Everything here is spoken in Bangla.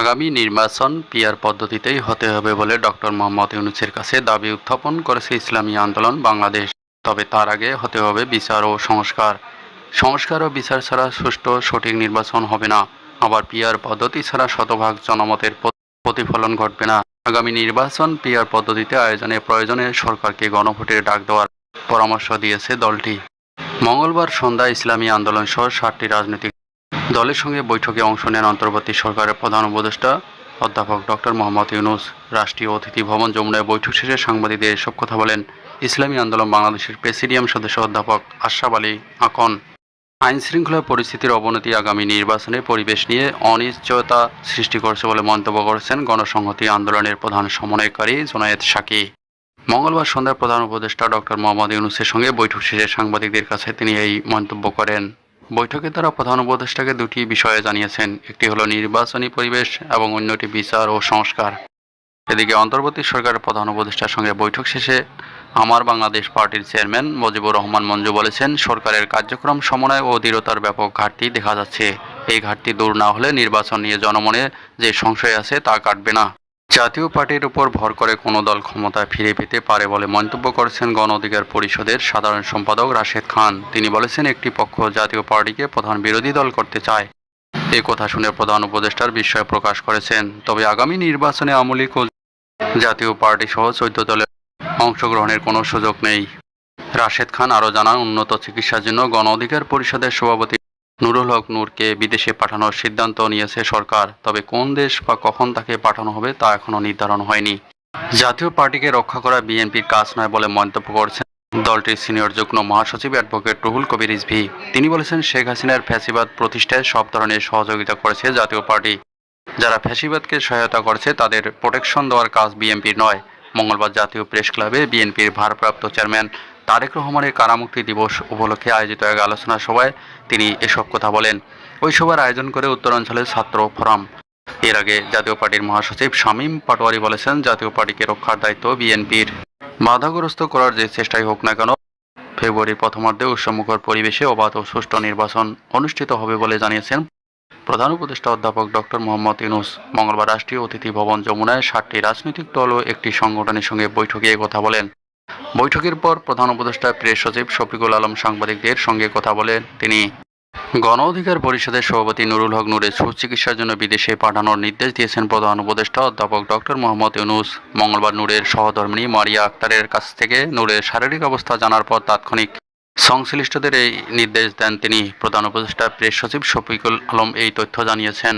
আগামী নির্বাচন পিয়ার পদ্ধতিতেই হতে হবে বলে ডক্টর মোহাম্মদ ইউনুসের কাছে দাবি উত্থাপন করেছে ইসলামী আন্দোলন বাংলাদেশ। তবে তার আগে হতে হবে বিচার ও সংস্কার। সংস্কার ও বিচার ছাড়া সুষ্ঠু সঠিক নির্বাচন হবে না। আবার পিয়ার পদ্ধতি ছাড়া শতভাগ জনমতের প্রতিফলন ঘটবে না। আগামী নির্বাচন পিয়ার পদ্ধতিতে আয়োজনে প্রয়োজনে সরকারকে গণভোটের ডাক দেওয়ার পরামর্শ দিয়েছে দলটি। মঙ্গলবার সন্ধ্যায় ইসলামী আন্দোলন সহ সাতটি রাজনৈতিক দলের সঙ্গে বৈঠকে অংশ নেন অন্তর্বর্তী সরকারের প্রধান উপদেষ্টা অধ্যাপক ডক্টর মোহাম্মদ ইউনুস। রাষ্ট্রীয় অতিথি ভবন যমুনায় বৈঠক শেষে সাংবাদিকদের এসব কথা বলেন ইসলামী আন্দোলন বাংলাদেশের প্রেসিডিয়াম সদস্য অধ্যাপক আশরাফ আলী আকন। আইন শৃঙ্খলা পরিস্থিতির অবনতি আগামী নির্বাচনে পরিবেশ নিয়ে অনিশ্চয়তা সৃষ্টি করছে বলে মন্তব্য করেছেন গণসংহতি আন্দোলনের প্রধান সমন্বয়কারী জোনায়েদ সাকি। মঙ্গলবার সন্ধ্যায় প্রধান উপদেষ্টা ডক্টর মোহাম্মদ ইউনুসের সঙ্গে বৈঠক শেষে সাংবাদিকদের কাছে তিনি এই মন্তব্য করেন। বৈঠকে তারা প্রধান উপদেষ্টাকে দুটি বিষয়ে জানিয়েছেন। একটি হলো নির্বাচনী পরিবেশ এবং অন্যটি বিচার ও সংস্কার। এদিকে অন্তর্বর্তী সরকারের প্রধান উপদেষ্টার সঙ্গে বৈঠক শেষে আমার বাংলাদেশ পার্টির চেয়ারম্যান মজিবুর রহমান মঞ্জু বলেছেন, সরকারের কার্যক্রম সমন্বয় ও দৃঢ়তার ব্যাপক ঘাটতি দেখা যাচ্ছে। এই ঘাটতি দূর না হলে নির্বাচন নিয়ে জনমনে যে সংশয় আছে তা কাটবে না। জাতীয় পার্টির উপর ভর করে কোনো দল ক্ষমতায় ফিরে পেতে পারে বলে মন্তব্য করেছেন গণ অধিকার পরিষদের সাধারণ সম্পাদক রাশেদ খান। তিনি বলেছেন, একটি পক্ষ জাতীয় পার্টিকে প্রধান বিরোধী দল করতে চায়। এই কথা শুনে প্রধান উপদেষ্টার বিস্ময় প্রকাশ করেছেন। তবে আগামী নির্বাচনে আমলিক ও জাতীয় পার্টি সহ চৌদ্দ দলের অংশগ্রহণের কোনো সুযোগ নেই। রাশেদ খান আরও জানান, উন্নত চিকিৎসার জন্য গণ অধিকার পরিষদের সভাপতি নুরুল হক নূরকে বিদেশে পাঠানোর সিদ্ধান্ত নিয়েছে সরকার, তবে কোন দেশ বা কখন তাকে পাঠানো হবে তা এখনও নির্ধারণ হয়নি। জাতীয় পার্টিকে রক্ষা করা বিএনপির কাজ নয় বলে মন্তব্য করছেন দলটির সিনিয়র যুগ্ম মহাসচিব অ্যাডভোকেট রুহুল কবির রিজভি। তিনি বলেছেন, শেখ হাসিনার ফ্যাসিবাদ প্রতিষ্ঠায় সব ধরনের সহযোগিতা করেছে জাতীয় পার্টি। যারা ফ্যাসিবাদকে সহায়তা করছে, তাদের প্রোটেকশন দেওয়ার কাজ বিএনপির নয়। মঙ্গলবার জাতীয় প্রেস ক্লাবে বিএনপির ভারপ্রাপ্ত চেয়ারম্যান তারেক রহমানের কারামুক্তি দিবস উপলক্ষে আয়োজিত এক আলোচনা সভায় তিনি এসব কথা বলেন। ওই সভার আয়োজন করে উত্তরাঞ্চলের ছাত্র ফোরাম। এর আগে জাতীয় পার্টির মহাসচিব শামীম পাটোয়ারি বলেছেন, জাতীয় পার্টিকে রক্ষার দায়িত্ব বিএনপির। বাধাগ্রস্ত করার যে চেষ্টাই হোক না কেন, ফেব্রুয়ারির প্রথমার্ধে উৎসমুখর পরিবেশে অবাধ ও সুষ্ঠু নির্বাচন অনুষ্ঠিত হবে বলে জানিয়েছেন প্রধান উপদেষ্টা অধ্যাপক ডক্টর মোহাম্মদ ইউনুস। মঙ্গলবার রাষ্ট্রীয় অতিথি ভবন যমুনায় ষাটটি রাজনৈতিক দল ও একটি সংগঠনের সঙ্গে বৈঠকে কথা বলেন। বৈঠকের পর প্রধান উপদেষ্টা প্রেস সচিব শফিকুল আলম সাংবাদিকদের সঙ্গে কথা বলেন তিনি। গণ অধিকার পরিষদের সভাপতি নুরুল হক নূরের সুচিকিৎসার জন্য বিদেশে পাঠানোর নির্দেশ দিয়েছেন প্রধান উপদেষ্টা অধ্যাপক ডক্টর মোহাম্মদ ইউনুস। মঙ্গলবার নূরের সহধর্মিনী মারিয়া আক্তারের কাছ থেকে নূরের শারীরিক অবস্থা জানার পর তাৎক্ষণিক সংশ্লিষ্টদের এই নির্দেশ দেন তিনি। প্রধান উপদেষ্টা প্রেস সচিব শফিকুল আলম এই তথ্য জানিয়েছেন।